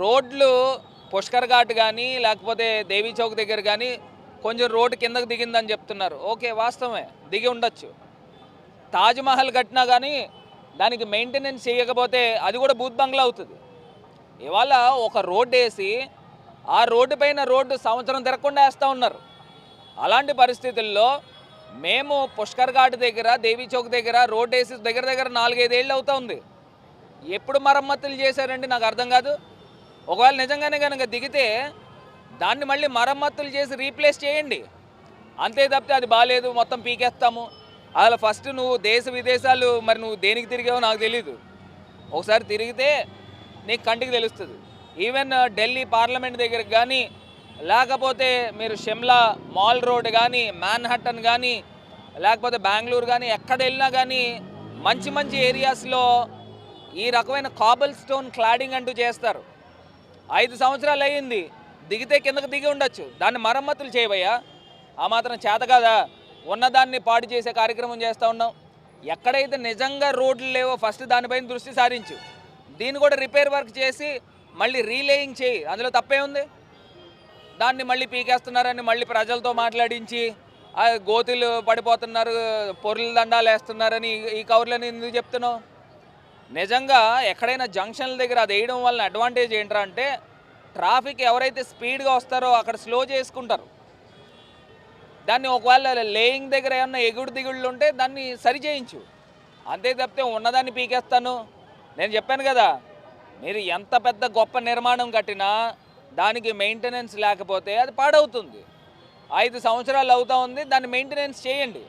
రోడ్లు పుష్కర్ ఘాట్ కానీ లేకపోతే దేవీ చౌక్ దగ్గర కానీ కొంచెం రోడ్డు కిందకు దిగిందని చెప్తున్నారు. ఓకే వాస్తవమే. దిగి ఉండొచ్చు. తాజ్మహల్ కట్టినా కానీ దానికి మెయింటెనెన్స్ చేయకపోతే అది కూడా బూత్ బంగ్లా అవుతుంది. ఇవాళ ఒక రోడ్డు వేసి ఆ రోడ్డు పైన రోడ్డు సంవత్సరం తిరగకుండా వేస్తూ ఉన్నారు. అలాంటి పరిస్థితుల్లో మేము పుష్కర్ ఘాట్ దగ్గర దేవీ చౌక్ దగ్గర రోడ్డు వేసి దగ్గర దగ్గర నాలుగైదేళ్ళు అవుతా ఉంది. ఎప్పుడు మరమ్మతులు చేశారండి నాకు అర్థం కాదు. ఒకవేళ నిజంగానే కనుక దిగితే దాన్ని మళ్ళీ మరమ్మతులు చేసి రీప్లేస్ చేయండి. అంతే తప్పితే అది బాగాలేదు మొత్తం పీకేస్తాము. అసలు ఫస్ట్ నువ్వు దేశ విదేశాలు మరి నువ్వు దేనికి తిరిగావో నాకు తెలియదు ఒకసారి తిరిగితే నీకు కంటికి తెలుస్తుంది. ఈవెన్ ఢిల్లీ పార్లమెంట్ దగ్గరికి కానీ లేకపోతే మీరు షిమ్లా మాల్ రోడ్ కానీ మ్యాన్హట్టన్ కానీ లేకపోతే బెంగళూరు కానీ ఎక్కడ వెళ్ళినా కానీ మంచి మంచి ఏరియాస్లో ఈ రకమైన కాబల్ స్టోన్ క్లాడింగ్ అంటూ చేస్తారు. ఐదు సంవత్సరాలు అయ్యింది. దిగితే కిందకు దిగి ఉండొచ్చు. దాన్ని మరమ్మతులు చేయబయ్యా ఆ మాత్రం చేత కదా? ఉన్నదాన్ని పాడు చేసే కార్యక్రమం చేస్తూ ఉన్నాం. ఎక్కడైతే నిజంగా రోడ్లు లేవో ఫస్ట్ దానిపైన దృష్టి సారించు. దీన్ని కూడా రిపేర్ వర్క్ చేసి మళ్ళీ రీలేయింగ్ చేయి. అందులో తప్పే ఉంది? దాన్ని మళ్ళీ పీకేస్తున్నారని మళ్ళీ ప్రజలతో మాట్లాడించి ఆ గోతులు పడిపోతున్నారు పొరుల దండాలు వేస్తున్నారని ఈ- ఈ కవర్లని ఎందుకు చెప్తున్నావు? నిజంగా ఎక్కడైనా జంక్షన్ల దగ్గర అది వేయడం వలన అడ్వాంటేజ్ ఏంట్రా అంటే ట్రాఫిక్ ఎవరైతే స్పీడ్గా వస్తారో అక్కడ స్లో చేసుకుంటారు. దాన్ని ఒకవేళ లేయింగ్ దగ్గర ఏమన్నా ఎగుడు దిగుళ్ళు ఉంటే దాన్ని సరి చేయించు. అంతే తప్పితే ఉన్నదాన్ని పీకేస్తాను. నేను చెప్పాను కదా మీరు ఎంత పెద్ద గొప్ప నిర్మాణం కట్టినా దానికి మెయింటెనెన్స్ లేకపోతే అది పాడవుతుంది. ఐదు సంవత్సరాలు అవుతూ ఉంది దాన్ని మెయింటెనెన్స్ చేయండి.